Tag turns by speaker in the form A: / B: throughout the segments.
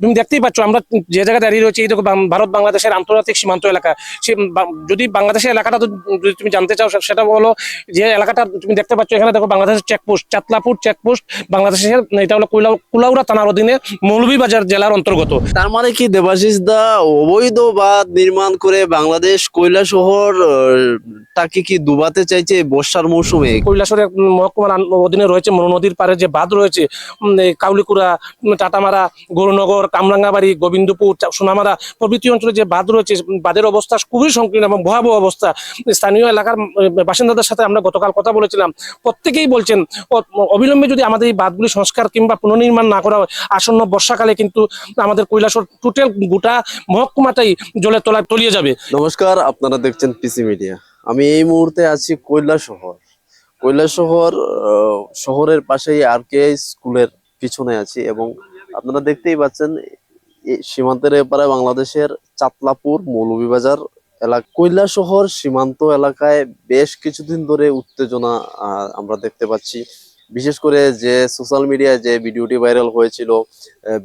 A: তুমি দেখতেই পাচ্ছ আমরা যে জায়গায় দাঁড়িয়ে রয়েছি এই দেখো ভারত বাংলাদেশের আন্তর্জাতিক সীমান্ত এলাকা। সে যদি বাংলাদেশের এলাকাটা তো যদি তুমি জানতে চাও সেটা হলো যে এলাকাটা তুমি দেখতে পাচ্ছ এখানে দেখো বাংলাদেশের চেকপোস্ট চাতলাপুর চেকপোস্ট বাংলাদেশের এটা হলো কুলা- কুলাউড়া থানার অধীনে মৌলভীবাজার জেলার অন্তর্গত।
B: তার মানে কি দেবাশিস দা অবৈধ বাঁধ নির্মাণ করে বাংলাদেশ কয়লা শহর তাকে কি ডুবাতে চাইছে বর্ষার মৌসুমে?
A: কৈলাসরের মহকুমার অধীনে রয়েছে মনু নদীর পারে যে বাঁধ রয়েছে কাউলিকুড়া টাটামারা গরুনগর কামরাঙ্গাবাড়ি, গোবিন্দপুর সোনামারা প্রভৃতি অঞ্চলে যে বাঁধ রয়েছে, বাঁধের অবস্থা খুবই সংকীর্ণ এবং ভয়াবহ অবস্থা। স্থানীয় এলাকার বাসিন্দাদের সাথে আমরা গতকাল কথা বলেছিলাম। প্রত্যেকেই বলছেন অবিলম্বে যদি আমাদের এই বাঁধগুলি সংস্কার কিংবা পুনর্নির্মাণ না করা হয়, আসন্ন বর্ষাকালে কিন্তু আমাদের কৈলাসর টোটাল গোটা মহকুমাটাই জলের তলায় তলিয়ে যাবে।
B: নমস্কার, আপনারা দেখছেন পিসি মিডিয়া। আমি এই মুহূর্তে আছি কৈলা শহর। কৈলা শহর শহরের পাশেই আর কে স্কুলের পিছনে আছি এবং আপনারা দেখতেই পাচ্ছেন সীমান্তের এপারে বাংলাদেশের চাতলাপুর মৌলভীবাজার এলাকা কৈলা শহর সীমান্ত এলাকায় বেশ কিছুদিন ধরে উত্তেজনা আমরা দেখতে পাচ্ছি। বিশেষ করে যে সোশ্যাল মিডিয়ায় যে ভিডিওটি ভাইরাল হয়েছিল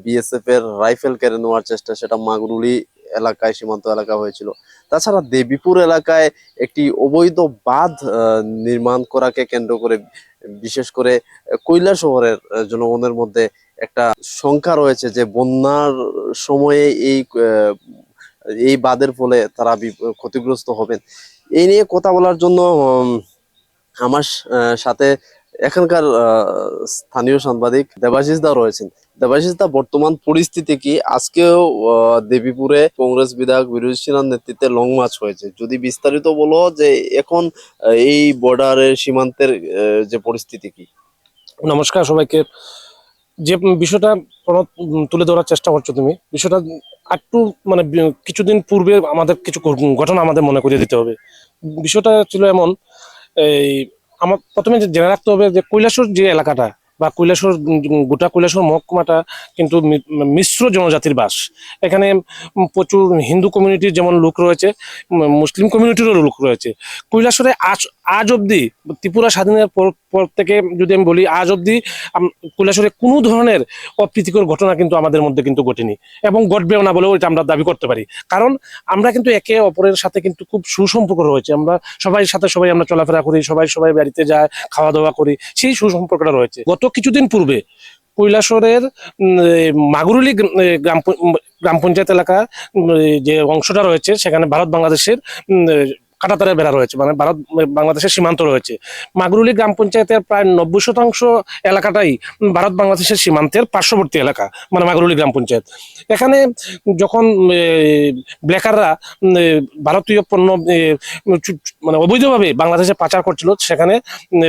B: বিএসএফ এর রাইফেল কেড়ে নেওয়ার চেষ্টা সেটা মাগরুলি এলাকায়, সীমান্ত এলাকা হয়েছিল। তাছাড়া দেবীপুর এলাকায় একটি অবৈধ বাঁধ নির্মাণ করাকে কেন্দ্র করে, বিশেষ করে কৈলা শহরের জনগণের মধ্যে একটা শঙ্কা রয়েছে যে বন্যার সময়ে এই এই বাদের ফলে তারা ক্ষতিগ্রস্ত হবেন। এই নিয়ে কথা বলার জন্য আমার সাথে এখানকার স্থানীয় সাংবাদিক দেবাশিস দা রয়েছেন। দেবাশিস দা, বর্তমান পরিস্থিতি কি? আজকেও দেবীপুরে কংগ্রেস বিধায়ক বিরোধী সেনার নেতৃত্বে লং মার্চ হয়েছে। যদি বিস্তারিত বলো যে এখন এই বর্ডারের সীমান্তের যে পরিস্থিতি কি?
A: নমস্কার সবাইকে। যে বিষয়টা তুলে ধরার চেষ্টা করছ তুমি, বিষয়টা একটু মানে কিছুদিন পূর্বে আমাদের কিছু ঘটনা আমাদের মনে করিয়ে দিতে হবে। বিষয়টা ছিল এমন, এই, আমার প্রথমে জেনে রাখতে হবে যে কৈলাসর যে এলাকাটা বা কৈলাসর গোটা কৈলাসর মহকুমাটা কিন্তু মিশ্র জনজাতির বাস। এখানে প্রচুর হিন্দু কমিউনিটির যেমন লোক রয়েছে মুসলিম কমিউনিটিরও লোক রয়েছে। কৈলাসরে আজ অবধি ত্রিপুরা স্বাধীনের পর থেকে যদি আমি বলি, আজ অবধি কৈলাসরে কোনো ধরনের অপ্রীতিকর ঘটনা কিন্তু আমাদের মধ্যে কিন্তু ঘটেনি এবং ঘটবেও না বলেও এটা আমরা দাবি করতে পারি। কারণ আমরা কিন্তু একে অপরের সাথে কিন্তু খুব সুসম্পর্ক রয়েছে। আমরা সবাই সাথে সবাই আমরা চলাফেরা করি, সবাই সবাই বাড়িতে যায় খাওয়া দাওয়া করি, সেই সুসম্পর্কটা রয়েছে। গত কিছুদিন পূর্বে কৈলাসরের মাগুরুলি গ্রাম- গ্রাম পঞ্চায়েত এলাকা যে অংশটা রয়েছে, সেখানে ভারত বাংলাদেশের কাটাতারের বেড়া রয়েছে মানে ভারত, বাংলাদেশের সীমান্ত রয়েছে। মাগুরুলি গ্রাম পঞ্চায়েতের প্রায় নব্বই শতাংশ এলাকাটাই ভারত বাংলাদেশের সীমান্তের পার্শ্ববর্তী এলাকা মানে মাগুরুলি গ্রাম পঞ্চায়েত। এখানে যখন ব্ল্যাকাররা ভারতীয় পণ্য মানে অবৈধভাবে বাংলাদেশে পাচার করছিল, সেখানে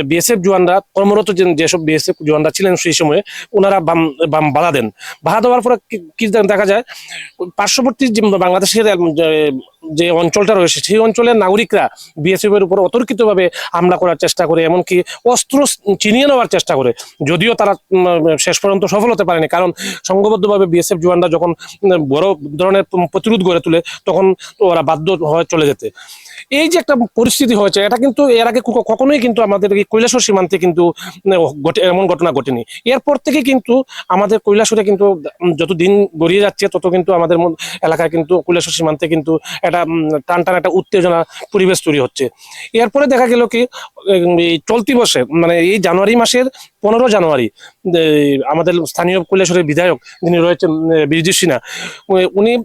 A: বিএসএফ জওয়ানরা, কর্মরত যেসব বিএসএফ জওয়ানরা ছিলেন সেই সময়ে ওনারা বাম বাম বাধা দেন। বাধা দেওয়ার পরে কি- দেখা যায়, পার্শ্ববর্তী যে, বাংলাদেশের যে- অঞ্চলটা রয়েছে, সেই অঞ্চলের নাগরিকরা বিএসএফ এর উপর অতর্কিতভাবে হামলা করার চেষ্টা করে, এমনকি অস্ত্র চিনিয়ে নেওয়ার চেষ্টা করে। যদিও তারা শেষ পর্যন্ত সফল হতে পারেনি, কারণ সংঘবদ্ধভাবে বিএসএফ জওয়ানরা যখন বড় ধরনের প্রতিরোধ গড়ে তোলে, তখন ওরা বাধ্য হয়ে চলে যেতে। এই যে একটা পরিস্থিতি হয়েছে, এটা কিন্তু এর আগে কখনোই কিন্তু আমাদের কৈলাসর সীমান্তে কিন্তু এমন ঘটনা ঘটেনি। এরপর থেকে কিন্তু আমাদের কৈলাসরে কিন্তু যত দিন গড়িয়ে যাচ্ছে, তত কিন্তু আমাদের এলাকায় কিন্তু কৈলাসর সীমান্তে কিন্তু একটা টান টান একটা উত্তেজনা পরিবেশ তৈরি হচ্ছে। এরপরে দেখা গেল কি চলতি বসে মানে এই জানুয়ারি মাসের পনেরো জানুয়ারি আমাদের স্থানীয় কৈলাসরের বিধায়ক যিনি রয়েছেন বিরজিৎ সিনহা উনি-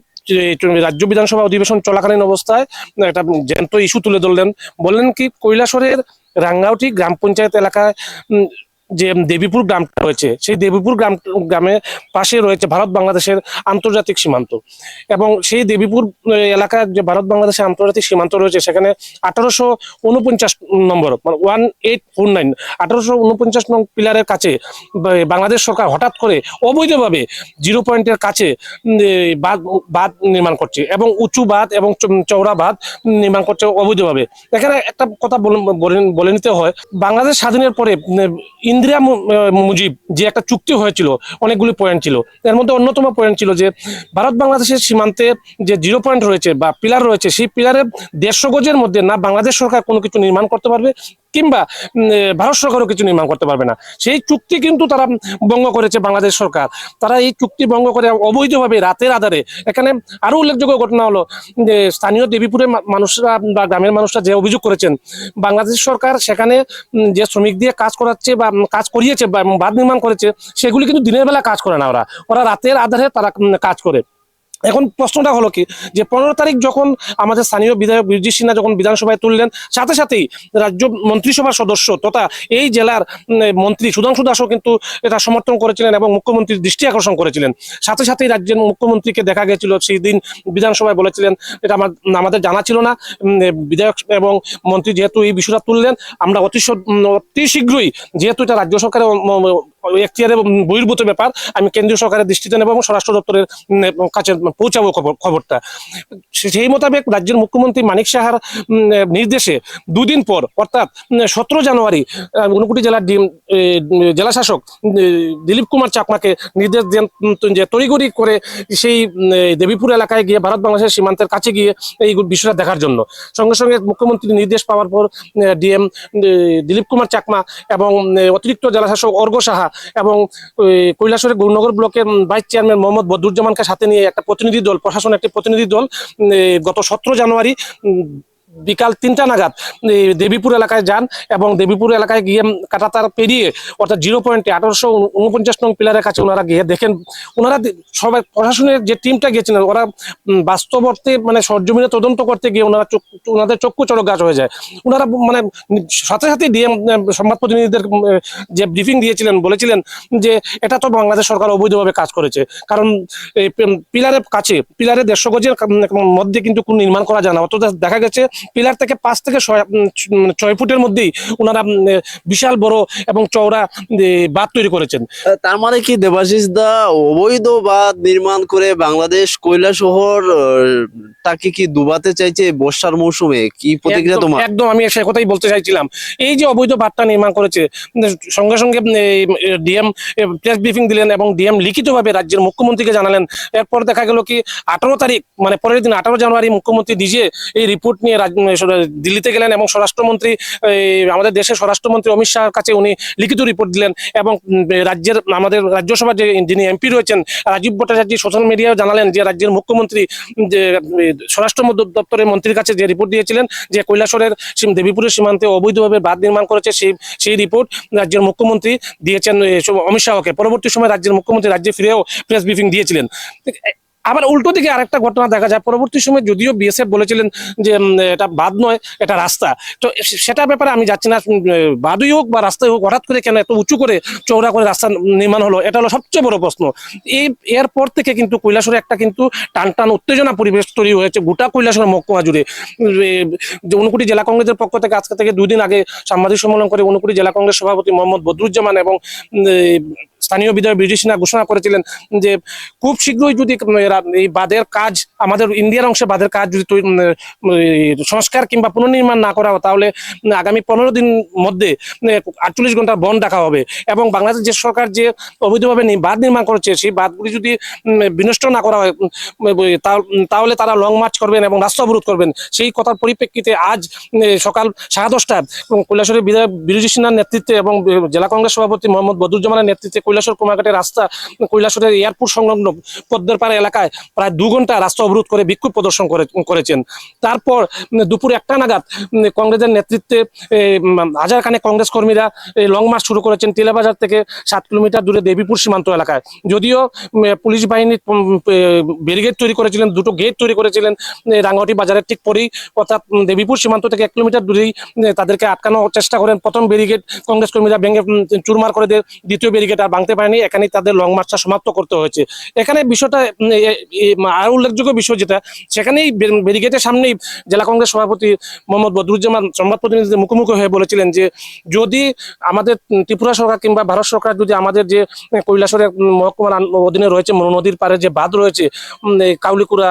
A: রাজ্য বিধানসভা অধিবেশন চলাকালীন অবস্থায় একটা জ্যান্ত ইস্যু তুলে ধরলেন। বললেন কি, কৈলাসরের রাঙ্গাউটি গ্রাম পঞ্চায়েত এলাকায় যে দেবীপুর গ্রামটা রয়েছে সেই দেবীপুর গ্রাম গ্রামে পাশে রয়েছে ভারত বাংলাদেশের আন্তর্জাতিক সীমান্ত। এবং সেই দেবীপুর এলাকার যে ভারত বাংলাদেশের আন্তর্জাতিক সীমান্ত রয়েছে সেখানে আঠারোশো উনপঞ্চাশ নম্বর মানে ওয়ান এইট ফোর নাইন আঠারোশো উনপঞ্চাশ নং পিলারের কাছে বাংলাদেশ সরকার হঠাৎ করে অবৈধভাবে জিরো পয়েন্টের কাছে বাঁধ বাঁধ নির্মাণ করছে এবং উঁচু বাঁধ এবং চ- চওড়া বাঁধ নির্মাণ করছে অবৈধভাবে। এখানে একটা কথা বলে- নিতে হয় বাংলাদেশ স্বাধীনের পরে উম, ইন্দিরা মুজিব যে একটা চুক্তি হয়েছিল, অনেকগুলি পয়েন্ট ছিল। এর মধ্যে অন্যতম পয়েন্ট ছিল যে, ভারত বাংলাদেশের সীমান্তে যে জিরো পয়েন্ট রয়েছে বা পিলার রয়েছে, সেই পিলারের দেড়শো গজের মধ্যে না বাংলাদেশ সরকার কোনো কিছু নির্মাণ করতে পারবে কিংবা ভারত সরকারও কিছু নির্মাণ করতে পারবে না। সেই চুক্তি কিন্তু তারা ভঙ্গ করেছে বাংলাদেশ সরকার। তারা এই চুক্তি ভঙ্গ করে অবৈধভাবে রাতের আধারে এখানে আরও উল্লেখযোগ্য ঘটনা হলো, যে স্থানীয় দেবীপুরের মানুষরা বা গ্রামের মানুষরা যে অভিযোগ করেছেন, বাংলাদেশ সরকার সেখানে যে শ্রমিক দিয়ে কাজ করাচ্ছে বা কাজ করিয়েছে বা বাঁধ নির্মাণ করেছে, সেগুলি কিন্তু দিনের বেলা কাজ করে না ওরা। ওরা রাতের আধারে তারা কাজ করে। এখন প্রশ্নটা হলো কি, যে পনেরো তারিখ যখন আমাদের স্থানীয় বিধায়ক বীরজি সিনহা যখন বিধানসভায় তুললেন, সাথে সাথেই রাজ্য মন্ত্রিসভার সদস্য তথা এই জেলার মন্ত্রী সুধাংশু দাসও কিন্তু এটা সমর্থন করেছিলেন এবং মুখ্যমন্ত্রীর দৃষ্টি আকর্ষণ করেছিলেন। সাথে সাথেই রাজ্যের মুখ্যমন্ত্রীকে দেখা গেছিল, সেই দিন বিধানসভায় বলেছিলেন, এটা আমার, আমাদের জানা ছিল না বিধায়ক এবং মন্ত্রী যেহেতু এই বিষয়টা তুললেন, আমরা অতি অতি শীঘ্রই, যেহেতু এটা রাজ্য সরকারের এখতিয়ারে বহির্ভূত ব্যাপার আমি কেন্দ্রীয় সরকারের দৃষ্টিতে নেব এবং স্বরাষ্ট্র দপ্তরের কাছে পৌঁছাবো খবর খবরটা। সেই মোতাবেক রাজ্যের মুখ্যমন্ত্রী মানিক সাহার নির্দেশে দুদিন পর অর্থাৎ সতেরো জানুয়ারি আহ, ঊনকোটি জেলার ডিম এ, জেলা শাসক দিলীপ কুমার চাকমাকে নির্দেশ দেন যে তড়িগড়ি করে সেই দেবীপুর এলাকায় গিয়ে ভারত বাংলাদেশের সীমান্তের কাছে গিয়ে এই বিষয়টা দেখার জন্য। সঙ্গে সঙ্গে মুখ্যমন্ত্রীর নির্দেশ পাওয়ার পর ডিএম দিলীপ কুমার চাকমা এবং অতিরিক্ত জেলাশাসক অর্ঘ সাহা এবং কৈলাসরে গুরুনগর ব্লকের ভাইস চেয়ারম্যান মোহাম্মদ বদরুজ্জামানকে সাথে নিয়ে একটা প্রতিনিধি দল প্রশাসন একটি প্রতিনিধি দল গত সতেরো জানুয়ারি বিকাল তিনটা নাগাদ দেবীপুর এলাকায় যান এবং দেবীপুর এলাকায় গিয়ে কাটাতার পেরিয়ে অর্থাৎ জিরো পয়েন্টে আঠারোশো উনপঞ্চাশ নং পিলারের কাছে ওনারা গিয়ে দেখেন। ওনারা সবাই প্রশাসনের যে টিমটা গিয়েছিলেন ওরা উম, বাস্তব অর্থে মানে সরজমিনে তদন্ত করতে গিয়ে ওনারা ওনাদের চক্ষু চড়ক গাছ হয়ে যায়। ওনারা মানে সাথে সাথে ডিএম সংবাদ প্রতিনিধিদের যে ব্রিফিং দিয়েছিলেন বলেছিলেন যে এটা তো বাংলাদেশ সরকার অবৈধভাবে কাজ করেছে। কারণ পিলারের কাছে পিলারের দেড়শো গজের মধ্যে কিন্তু কোনো নির্মাণ করা যায় না। অথচ দেখা গেছে পিলার থেকে পাঁচ থেকে ছয় ছয় ফুটের মধ্যেই ওনারা বিশাল বড় এবং চওড়া বাঁধ তৈরি করেছেন।
B: তার মানে কি দেবাশিস দা অবৈধ বাঁধ নির্মাণ করে বাংলাদেশ কয়লা শহর তাকে কি ডুবাতে চাইছে বর্ষার মৌসুমে? কি প্রতিক্রিয়া তোমার?
A: একদম আমি সে কথাই বলতে চাইছিলাম। এই যে অবৈধ বার্তা নির্মাণ করেছে সঙ্গে সঙ্গে ডিএম প্রেস ব্রিফিং দিলেন এবং ডিএম লিখিতভাবে রাজ্যের মুখ্যমন্ত্রীকে জানালেন। এরপর দেখা গেল কি আঠারো তারিখ মানে পরের দিন আঠারো জানুয়ারি মুখ্যমন্ত্রী নিজে এই রিপোর্ট নিয়ে দিল্লিতে গেলেন এবং স্বরাষ্ট্রমন্ত্রী আমাদের দেশের স্বরাষ্ট্রমন্ত্রী অমিত শাহের কাছে উনি লিখিত রিপোর্ট দিলেন এবং রাজ্যের, আমাদের রাজ্যসভার যে যিনি এমপি রয়েছেন, রাজীব ভট্টাচার্য সোশ্যাল মিডিয়ায় জানালেন যে রাজ্যের মুখ্যমন্ত্রী যে স্বরাষ্ট্র দপ্তরের মন্ত্রীর কাছে যে রিপোর্ট দিয়েছিলেন যে কৈলাসরের দেবীপুরের সীমান্তে অবৈধভাবে বাঁধ নির্মাণ করেছে সেই সেই রিপোর্ট রাজ্যের মুখ্যমন্ত্রী দিয়েছেন অমিত শাহকে। পরবর্তী সময় রাজ্যের মুখ্যমন্ত্রী রাজ্যে ফিরেও প্রেস ব্রিফিং দিয়েছিলেন। আবার উল্টো দিকে আরেকটা ঘটনা দেখা যায়। পরবর্তী সময় যদিও বিএসএফ বলেছিলেন যে এটা বাদ নয়, এটা রাস্তা। তো সেটা ব্যাপারে আমি যাচ্ছি না। বাদই হোক বা রাস্তায় হোক, হঠাৎ করে কেন এত উঁচু করে চৌড়া করে রাস্তা নির্মাণ হলো, এটা হলো সবচেয়ে বড় প্রশ্ন। এই, এরপর থেকে কিন্তু কৈলাসরে একটা কিন্তু টান টান উত্তেজনা পরিবেশ তৈরি হয়েছে, গোটা কৈলাসরের মহকুমা জুড়ে। উনকুটি জেলা কংগ্রেসের পক্ষ থেকে আজকে থেকে দুই দিন আগে সাংবাদিক সম্মেলন করে উনকুটি জেলা কংগ্রেস সভাপতি মোহাম্মদ বদরুজ্জামান এবং স্থানীয় বিধায়ক সিনহা ঘোষণা করেছিলেন যে খুব শীঘ্রই যদি এই বাঁধের কাজ আমাদের ইন্ডিয়ার অংশে বাঁধের কাজ যদি সংস্কার কিংবা পুনর্নির্মাণ না করা তাহলে আগামী পনেরো দিন মধ্যে আটচল্লিশ ঘণ্টা বন্ধ রাখা হবে। এবং বাংলাদেশ যে সরকার যে অবৈধভাবে বাঁধ নির্মাণ করেছে, সেই বাঁধগুলি যদি বিনষ্ট না করা হয় তাহলে তারা লং মার্চ করবেন এবং রাস্তা অবরোধ করবেন। সেই কথার পরিপ্রেক্ষিতে আজ সকাল সাড়ে দশটায় কৈলাসরের বিধায়ক বিরোধী সিনহার নেতৃত্বে এবং জেলা কংগ্রেস সভাপতি মোহাম্মদ বদরুজ্জামানের নেতৃত্বে কৈলাসর কুমারঘাটের রাস্তা কৈলাসরের এয়ারপোর্ট সংলগ্ন পদ্মেরপাড়া এলাকায় প্রায় দু ঘণ্টা রাস্তা অবরোধ করে বিক্ষোভ প্রদর্শন করে করেছেন। তারপর দুপুর একটা নাগাদ কংগ্রেসের নেতৃত্বে হাজার খানেক কংগ্রেস কর্মীরা লং মার্চ শুরু করেছেন টিলাবাজার থেকে সাত কিলোমিটার দূরে দেবীপুর সীমান্ত এলাকায়। যদিও পুলিশ বাহিনী ব্যারিগেড তৈরি করেছিলেন দুটো গেট তৈরি করেছিলেন এ, রাঙ্গামাটি বাজারের ঠিক পরেই অর্থাৎ দেবীপুর সীমান্ত থেকে এক কিলোমিটার দূরেই তাদেরকে আটকানোর চেষ্টা করেন প্রথম ব্যারিগেড কংগ্রেস কর্মীরা ভেঙে চুরমার করে দেয় দ্বিতীয় ব্যারিগেড আর ভাঙতে পারেনি। এখানেই তাদের লং মার্চটা সমাপ্ত করতে হয়েছে। এখানে বিষয়টা আরও উল্লেখযোগ্য বিষয় যেটা, সেখানেই বে- ব্যারিগেডের সামনেই জেলা কংগ্রেস সভাপতি মোহাম্মদ বদরুজ্জামান সংবাদ প্রতিনিধিদের মুখোমুখি হয়ে বলেছিলেন যে, যদি আমাদের ত্রিপুরা সরকার কিংবা ভারত সরকার যদি আমাদের যে কৈলাসরের মহকুমার অধীনে রয়েছে নদীর পারে যে বাঁধ রয়েছে কাউলিকুড়া,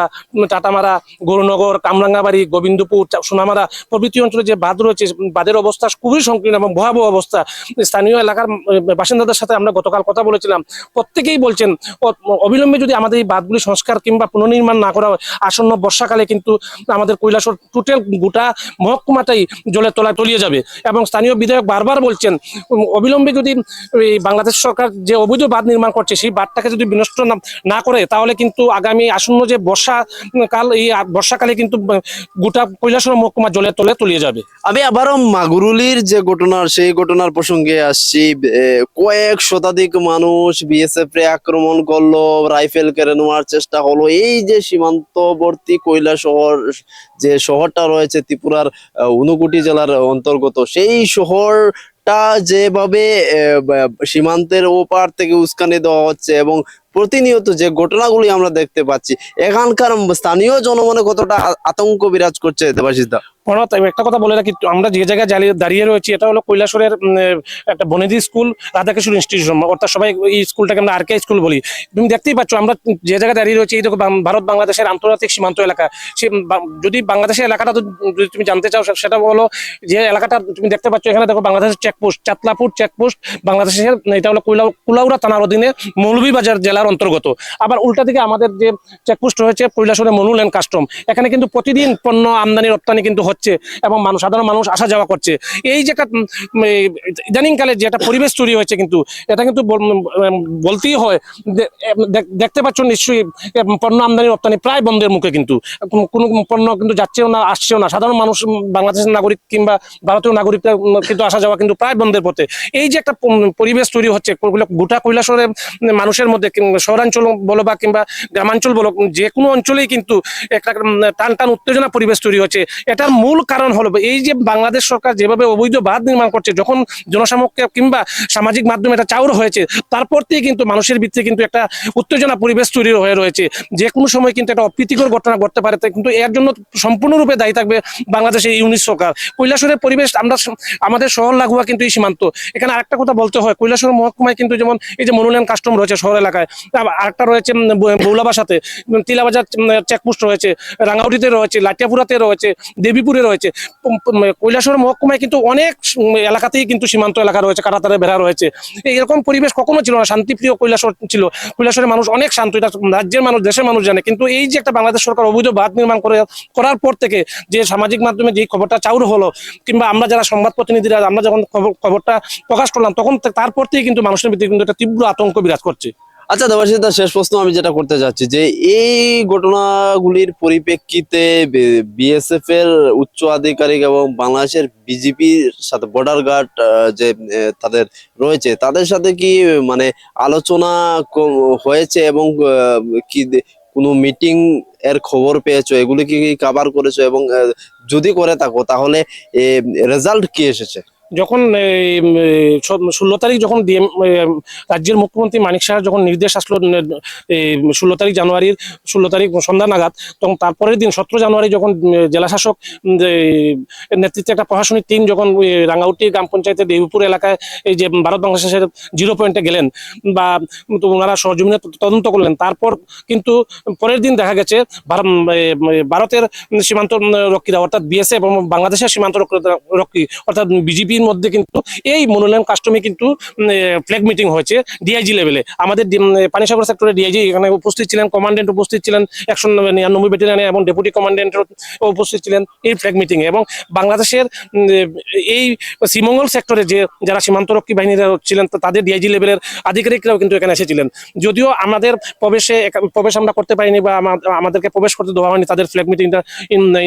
A: টাটামারা, গৌরনগর, কামরাঙ্গাবাড়ি, গোবিন্দপুর সোনামারা প্রভৃতি অঞ্চলে যে বাঁধ রয়েছে, বাঁধের অবস্থা খুবই সংকীর্ণ এবং ভয়াবহ অবস্থা। স্থানীয় এলাকার বাসিন্দাদের সাথে আমরা গতকাল কথা বলেছিলাম। প্রত্যেকেই বলছেন অবিলম্বে যদি আমাদের এই বাঁধগুলি সংস্কার কিংবা পুনর্নির্মাণ না করা হয়। আসন্ন বর্ষাকালে কিন্তু আমাদের কৈলাসর টোটাল গোটা মহকুমাটাই জলের তলায় তলিয়ে যাবে এবং স্থানীয় বিধায়ক বারবার বলছেন অবিলম্বে যদি বাংলাদেশ সরকার যে অবৈধ বাঁধ নির্মাণ করছে, সেই বাঁধটাকে যদি বিনষ্ট না- করে, তাহলে কিন্তু আগামী আসন্ন যে বর্ষা কাল, এই বর্ষাকালে কিন্তু গোটা কৈলাসর মহকুমা জলের তলায় তলিয়ে যাবে।
B: আমি আবারও মাগুরুলির যে ঘটনা সেই ঘটনার প্রসঙ্গে আসছি। কয়েক শতাধিক মানুষ বিএসএফ রে আক্রমণ করল, রাইফেল কেড়ে নেওয়ার চেষ্টা হলো। এই যে সীমান্তবর্তী কৈলা শহর, যে শহরটা রয়েছে ত্রিপুরার উনকুটি জেলার অন্তর্গত, সেই শহরটা যেভাবে সীমান্তের ওপার থেকে উস্কানি দেওয়া হচ্ছে এবং প্রতিনিয়ত যে ঘটনাগুলি আমরা দেখতে পাচ্ছি, এখানকার স্থানীয় জনমনে কতটা আতঙ্ক বিরাজ করছে দেবাশিস দা?
A: একটা কথা বলে রাখি, আমরা যে জায়গায় দাঁড়িয়ে রয়েছি, এটা হলো কৈলাসরের একটা বনেদি স্কুল, রাধাকৃষ্ণ ইনস্টিটিউশন অর্থাৎ সবাই এই স্কুলটাকে আমরা আরকে স্কুল বলি। তুমি দেখতেই পাচ্ছ, আমরা যে জায়গায় দাঁড়িয়ে রয়েছি, এই দেখো ভারত বাংলাদেশের আন্তর্জাতিক সীমান্ত এলাকা। সে যদি বাংলাদেশের এলাকাটা যদি তুমি জানতে চাও সেটা হলো যে এলাকাটা তুমি দেখতে পাচ্ছ, এখানে দেখো বাংলাদেশের চেকপোস্ট চাতলাপুর চেকপোস্ট বাংলাদেশের, এটা হলো কুলা কুলাউড়া থানার অধীনে মৌলভীবাজার জেলার অন্তর্গত। আবার উল্টা দিকে আমাদের যে চেকপোস্ট রয়েছে, কৈলাসরের মনুল অ্যান্ড কাস্টম এখানে কিন্তু প্রতিদিন পণ্য আমদানি রপ্তানি কিন্তু হচ্ছে। এবং মানুষ, সাধারণ মানুষ আসা যাওয়া করছে। এই যে একটা ইদানিংকালে যে একটা পরিবেশ তৈরি হয়েছে কিন্তু, এটা কিন্তু বলতেই হয় দেখ- দেখতে পাচ্ছ নিশ্চয়ই পণ্য আমদানি রপ্তানি প্রায় বন্ধের মুখে কিন্তু। কোনো- পণ্য কিন্তু যাচ্ছেও না, আসছেও না। সাধারণ মানুষ বাংলাদেশের নাগরিক কিংবা ভারতীয় নাগরিকরা কিন্তু আসা যাওয়া কিন্তু প্রায় বন্ধের পথে। এই যে একটা পরিবেশ তৈরি হচ্ছে গোটা কৈলাসরে মানুষের মধ্যে শহরাঞ্চল বলো বা কিংবা গ্রামাঞ্চল বলো, যে কোনো অঞ্চলেই কিন্তু একটা টান টান উত্তেজনা পরিবেশ তৈরি হচ্ছে। এটার মূল কারণ হলো এই যে বাংলাদেশ সরকার যেভাবে অবৈধ বাঁধ নির্মাণ করছে, যখন জনসামক্য কিংবা সামাজিক মাধ্যমে এটা চাউর হয়েছে, তারপর থেকে কিন্তু মানুষের ভিত্তিতে কিন্তু একটা উত্তেজনা পরিবেশ তৈরি হয়ে রয়েছে। যে কোনো সময় কিন্তু একটা অপ্রীতিকর ঘটনা ঘটতে পারে কিন্তু এর জন্য সম্পূর্ণরূপে দায়ী থাকবে বাংলাদেশের ইউনিট সরকার। কৈলাসরের পরিবেশ, আমরা আমাদের শহর লাগোয়া কিন্তু এই সীমান্ত। এখানে আরেকটা কথা বলতে হয়, কৈলাসর মহকুমায় কিন্তু যেমন এই যে মনুলেন কাস্টম রয়েছে শহর এলাকায় আরেকটা রয়েছে বৌলাবাসাতে তিলাবাজার চেকপোস্ট রয়েছে, রাঙ্গাউটিতে রয়েছে, লাটিয়াপুরাতে রয়েছে, দেবীপুরে রয়েছে। উম, উম, কৈলাসর মহকুমায় কিন্তু অনেক এলাকাতেই কিন্তু সীমান্ত এলাকা রয়েছে কাটাতারে বেড়া রয়েছে। এরকম পরিবেশ কখনো ছিল না শান্তিপ্রিয় কৈলাসর ছিল। কৈলাসরের মানুষ অনেক শান্ত এটা রাজ্যের মানুষ দেশের মানুষ জানে। কিন্তু এই যে একটা বাংলাদেশ সরকার অবৈধ বাঁধ নির্মাণ করে করার পর থেকে যে সামাজিক মাধ্যমে যে খবরটা চাউর হলো কিংবা আমরা যারা সংবাদ প্রতিনিধিরা আমরা যখন খবর- খবরটা প্রকাশ করলাম তখন তারপর থেকে কিন্তু মানুষের ভিতরে কিন্তু একটা তীব্র আতঙ্ক বিরাজ করছে।
B: আচ্ছা দেবাশিস দা শেষ প্রশ্ন আমি যেটা করতে যাচ্ছি যে এই ঘটনাগুলির পরিপ্রেক্ষিতে বিএসএফ এর উচ্চ আধিকারিক এবং বাংলাদেশের বিজেপির সাথে বর্ডার গার্ড যে তাদের রয়েছে, তাদের সাথে কি মানে আলোচনা হয়েছে এবং কি কোনো মিটিং এর খবর পেয়েছ? এগুলি কি কাভার করেছ? এবং যদি করে থাকো, তাহলে রেজাল্ট কি এসেছে?
A: যখন ষোলো তারিখ যখন ডিএম রাজ্যের মুখ্যমন্ত্রী মানিক সাহা যখন নির্দেশ আসলো ষোলো তারিখ জানুয়ারির, ষোলো তারিখ সন্ধ্যা নাগাদ, তখন তারপরের দিন সতেরো জানুয়ারি যখন জেলাশাসক জেলা শাসক নেতৃত্বে একটা প্রশাসনিক টিম যখন রাঙ্গাউটি গ্রাম পঞ্চায়েতের দেবীপুর এলাকায় এই যে ভারত বাংলাদেশের জিরো পয়েন্টে গেলেন বা ওনারা সরজমিনে তদন্ত করলেন, তারপর কিন্তু পরের দিন দেখা গেছে ভারত- ভারতের সীমান্ত রক্ষীরা, অর্থাৎ বিএসএফ এবং বাংলাদেশের সীমান্ত রক্ষী- অর্থাৎ অর্থাৎ বিজেপির মধ্যে কিন্তু এই মনোনয়ন কাস্টমে কিন্তু ফ্ল্যাগ মিটিং হয়েছে ডিআইজি লেভেলে আমাদের পানিসাগর সেক্টরের ডিআইজি এখানে উপস্থিত ছিলেন কমান্ডেন্ট উপস্থিত ছিলেন, একশো নিরানব্বই ব্যাটালিয়ানে এবং ডেপুটি কমান্ডেন্টও উপস্থিত ছিলেন এই ফ্ল্যাগ মিটিংয়ে এবং বাংলাদেশের এই শ্রীমঙ্গল সেক্টরে যে, যারা সীমান্তরক্ষী বাহিনীরা ছিলেন তাদের ডিআইজি লেভেলের আধিকারিকরাও কিন্তু এখানে এসেছিলেন যদিও আমাদের প্রবেশে প্রবেশ আমরা করতে পারিনি বা আমাদেরকে প্রবেশ করতে দেওয়া হয়নি, তাদের ফ্ল্যাগ মিটিংটা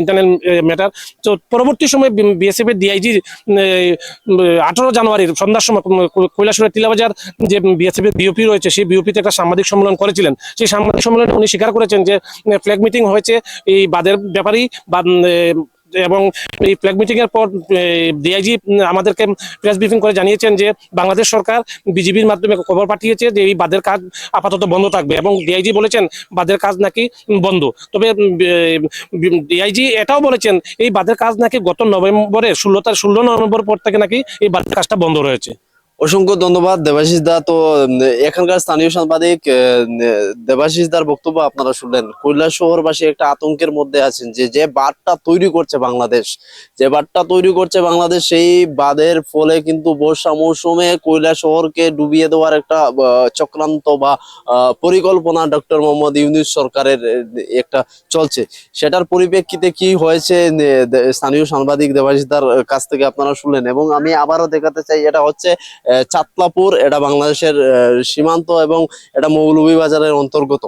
A: ইন্টারনাল ম্যাটার তো পরবর্তী সময়ে বিএসএফ এর ডিআইজি আঠারো জানুয়ারির সন্ধ্যার সময় কৈলাসুরের তিলাবাজার যে বিএসএফ এর বিওপি রয়েছে, সেই বিওপিতে একটা সাংবাদিক সম্মেলন করেছিলেন। সেই সাংবাদিক সম্মেলনে উনি স্বীকার করেছেন যে ফ্ল্যাগ মিটিং হয়েছে। এই বাদের ব্যাপারেই বা এবং এই ফ্ল্যাগ মিটিং এর পর ডিআইজি আমাদেরকে প্রেস ব্রিফিং করে জানিয়েছেন যে বাংলাদেশ সরকার বিজিবির মাধ্যমে খবর পাঠিয়েছে যে এই বাদের কাজ আপাতত বন্ধ থাকবে এবং ডিআইজি বলেছেন বাদের কাজ নাকি বন্ধ। তবে ডিআইজি এটাও বলেছেন এই বাদের কাজ নাকি গত নভেম্বরে, ষোলো তার ষোলো নভেম্বর পর থেকে নাকি এই বাদের কাজটা বন্ধ রয়েছে।
B: অসংখ্য ধন্যবাদ দেবাশিস দা। তো এখানকার স্থানীয় সাংবাদিক দেবাশিস দার বক্তব্য আপনারা শুনলেন। কৈলাস শহরবাসী একটা আতঙ্কের মধ্যে আছেন যে যে বাঁধটা তৈরি করছে বাংলাদেশ, যে বাঁধটা তৈরি করছে বাংলাদেশ, সেই বাঁধের ফলে কিন্তু বর্ষা মৌসুমে কৈলাস শহরকে ডুবিয়ে দেওয়ার একটা চক্রান্ত বা পরিকল্পনা ডক্টর মোহাম্মদ ইউনুস সরকারের একটা চলছে। সেটার পরিপ্রেক্ষিতে কি হয়েছে স্থানীয় সাংবাদিক দেবাশিস দার কাছ থেকে আপনারা শুনলেন। এবং আমি আবারও দেখাতে চাই, এটা হচ্ছে চাতলাপুর এটা বাংলাদেশের সীমান্ত এবং এটা মৌলভীবাজারের অন্তর্গত।